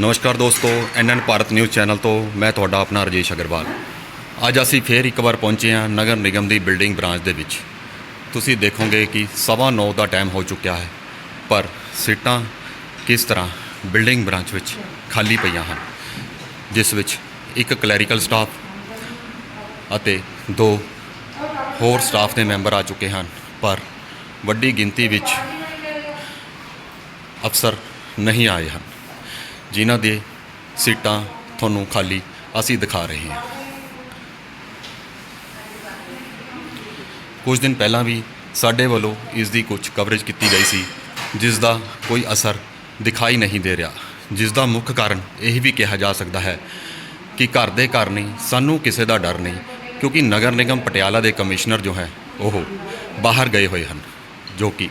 ਨਮਸਕਾਰ ਦੋਸਤੋ ਐਨਐਨ Bharat news channel ਤੋਂ ਮੈਂ ਤੁਹਾਡਾ ਆਪਣਾ ਰਜੇਸ਼ ਅਗਰਵਾਲ। ਅੱਜ ਅਸੀਂ ਫੇਰ ਇੱਕ ਵਾਰ ਪਹੁੰਚੇ ਹਾਂ ਨਗਰ ਨਿਗਮ ਦੀ ਬਿਲਡਿੰਗ ਬ੍ਰਾਂਚ ਦੇ ਵਿੱਚ। ਤੁਸੀਂ ਦੇਖੋਗੇ ਕਿ ਸਵਾ ਨੌ ਦਾ ਟਾਈਮ ਹੋ ਚੁੱਕਿਆ ਹੈ, ਪਰ ਸੀਟਾਂ ਕਿਸ ਤਰ੍ਹਾਂ ਬਿਲਡਿੰਗ ਬ੍ਰਾਂਚ ਵਿੱਚ ਖਾਲੀ ਪਈਆਂ ਹਨ, ਜਿਸ ਵਿੱਚ ਇੱਕ ਕਲੈਰੀਕਲ ਸਟਾਫ ਅਤੇ ਦੋ ਹੋਰ ਸਟਾਫ ਦੇ ਮੈਂਬਰ ਆ ਚੁੱਕੇ ਹਨ, ਪਰ ਵੱਡੀ ਗਿਣਤੀ ਵਿੱਚ ਅਫਸਰ ਨਹੀਂ ਆਏ ਹਨ। ਜਿਨ੍ਹਾਂ ਦੇ ਸੀਟਾਂ ਤੁਹਾਨੂੰ ਖਾਲੀ ਅਸੀਂ ਦਿਖਾ ਰਹੇ ਹਾਂ। ਕੁਝ ਦਿਨ ਪਹਿਲਾਂ ਵੀ ਸਾਡੇ ਵੱਲੋਂ ਇਸ ਦੀ ਕੁਝ ਕਵਰੇਜ ਕੀਤੀ ਗਈ ਸੀ ਜਿਸ ਦਾ ਕੋਈ ਅਸਰ ਦਿਖਾਈ ਨਹੀਂ ਦੇ ਰਿਹਾ ਜਿਸ ਦਾ ਮੁੱਖ ਕਾਰਨ ਇਹ ਵੀ ਕਿਹਾ ਜਾ ਸਕਦਾ ਹੈ ਕਿ ਘਰ ਦੇ ਘਰ ਨਹੀਂ, ਸਾਨੂੰ ਕਿਸੇ ਦਾ ਡਰ ਨਹੀਂ, ਕਿਉਂਕਿ ਨਗਰ ਨਿਗਮ ਪਟਿਆਲਾ ਦੇ ਕਮਿਸ਼ਨਰ ਜੋ ਹੈ, ਉਹ ਬਾਹਰ ਗਏ ਹੋਏ ਹਨ, ਜੋ ਕਿ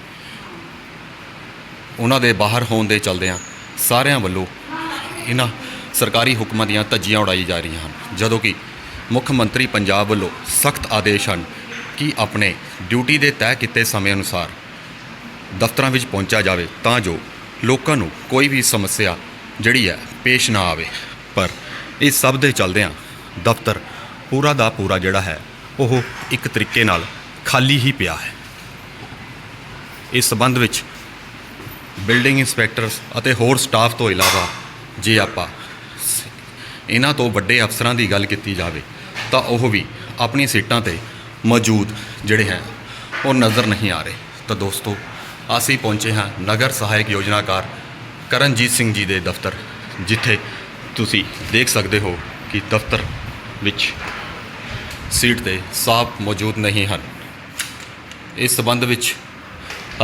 ਉਹਨਾਂ ਦੇ ਬਾਹਰ ਹੋਣ ਦੇ ਚਲਦਿਆਂ ਸਾਰਿਆਂ ਵੱਲੋਂ ਇਹਨਾਂ ਸਰਕਾਰੀ ਹੁਕਮਾਂ ਦੀਆਂ ਧੱਜੀਆਂ ਉਡਾਈ ਜਾ ਰਹੀਆਂ ਹਨ। ਜਦੋਂ ਕਿ ਮੁੱਖ ਮੰਤਰੀ ਪੰਜਾਬ ਵੱਲੋਂ ਸਖਤ ਆਦੇਸ਼ ਹਨ ਕਿ ਆਪਣੇ ਡਿਊਟੀ ਦੇ ਤੈਅ ਕੀਤੇ ਸਮੇਂ ਅਨੁਸਾਰ ਦਫ਼ਤਰਾਂ ਵਿੱਚ ਪਹੁੰਚਿਆ ਜਾਵੇ ਤਾਂ ਜੋ ਲੋਕਾਂ ਨੂੰ ਕੋਈ ਵੀ ਸਮੱਸਿਆ ਜਿਹੜੀ ਹੈ ਪੇਸ਼ ਨਾ ਆਵੇ। ਪਰ ਇਸ ਸਭ ਦੇ ਚਲਦਿਆਂ ਦਫ਼ਤਰ ਪੂਰਾ ਦਾ ਪੂਰਾ ਜਿਹੜਾ ਹੈ, ਉਹ ਇੱਕ ਤਰੀਕੇ ਨਾਲ ਖਾਲੀ ਹੀ ਪਿਆ ਹੈ। ਇਸ ਸਬੰਧ ਵਿੱਚ ਬਿਲਡਿੰਗ ਇੰਸਪੈਕਟਰਸ ਅਤੇ ਹੋਰ ਸਟਾਫ ਤੋਂ ਇਲਾਵਾ, ਜੇ ਆਪਾਂ ਇਹਨਾਂ ਤੋਂ ਵੱਡੇ ਅਫਸਰਾਂ ਦੀ ਗੱਲ ਕੀਤੀ ਜਾਵੇ, ਤਾਂ ਉਹ ਵੀ ਆਪਣੀ ਸੀਟਾਂ ਤੇ ਮੌਜੂਦ ਜਿਹੜੇ ਹੈ, ਉਹ ਨਜ਼ਰ ਨਹੀਂ ਆ ਰਹੇ। ਤਾਂ ਦੋਸਤੋ, ਅਸੀਂ ਪਹੁੰਚੇ ਹਾਂ ਨਗਰ ਸਹਾਇਕ ਯੋਜਨਾਕਾਰ ਕਰਨਜੀਤ ਸਿੰਘ ਜੀ ਦੇ ਦਫ਼ਤਰ, ਜਿੱਥੇ ਤੁਸੀਂ ਦੇਖ ਸਕਦੇ ਹੋ ਕਿ ਦਫ਼ਤਰ ਵਿੱਚ ਸੀਟ ਤੇ ਸਾਫ਼ ਮੌਜੂਦ ਨਹੀਂ ਹਨ। ਇਸ ਸਬੰਧ ਵਿੱਚ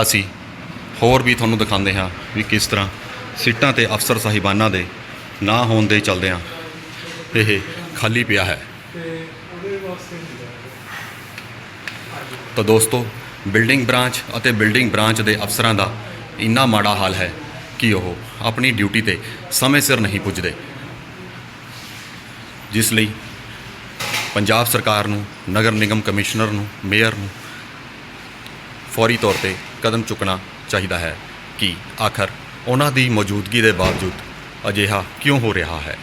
ਅਸੀਂ ਹੋਰ ਵੀ ਤੁਹਾਨੂੰ ਦਿਖਾਉਂਦੇ ਹਾਂ ਵੀ ਕਿਸ ਤਰ੍ਹਾਂ ਸੀਟਾਂ ਤੇ ਅਫਸਰ ਸਾਹਿਬਾਨਾਂ ਦੇ ਨਾ ਹੋਣ ਦੇ ਚਲਦਿਆਂ ਇਹ ਖਾਲੀ ਪਿਆ ਹੈ। ਤਾਂ ਦੋਸਤੋ, ਬਿਲਡਿੰਗ ਬ੍ਰਾਂਚ ਅਤੇ ਬਿਲਡਿੰਗ ਬ੍ਰਾਂਚ ਦੇ ਅਫਸਰਾਂ ਦਾ ਇੰਨਾ ਮਾੜਾ ਹਾਲ ਹੈ ਕਿ ਉਹ ਆਪਣੀ ਡਿਊਟੀ ਤੇ ਸਮੇਂ ਸਿਰ ਨਹੀਂ ਪੁੱਜਦੇ। ਜਿਸ ਲਈ ਪੰਜਾਬ ਸਰਕਾਰ ਨੂੰ, ਨਗਰ ਨਿਗਮ ਕਮਿਸ਼ਨਰ ਨੂੰ, ਮੇਅਰ ਨੂੰ ਫੌਰੀ ਤੌਰ ਤੇ ਕਦਮ ਚੁੱਕਣਾ ਚਾਹੀਦਾ ਹੈ ਕਿ ਆਖਰ ਉਹਨਾਂ ਦੀ ਮੌਜੂਦਗੀ ਦੇ ਬਾਵਜੂਦ ਅਜਿਹਾ ਕਿਉਂ ਹੋ ਰਿਹਾ ਹੈ?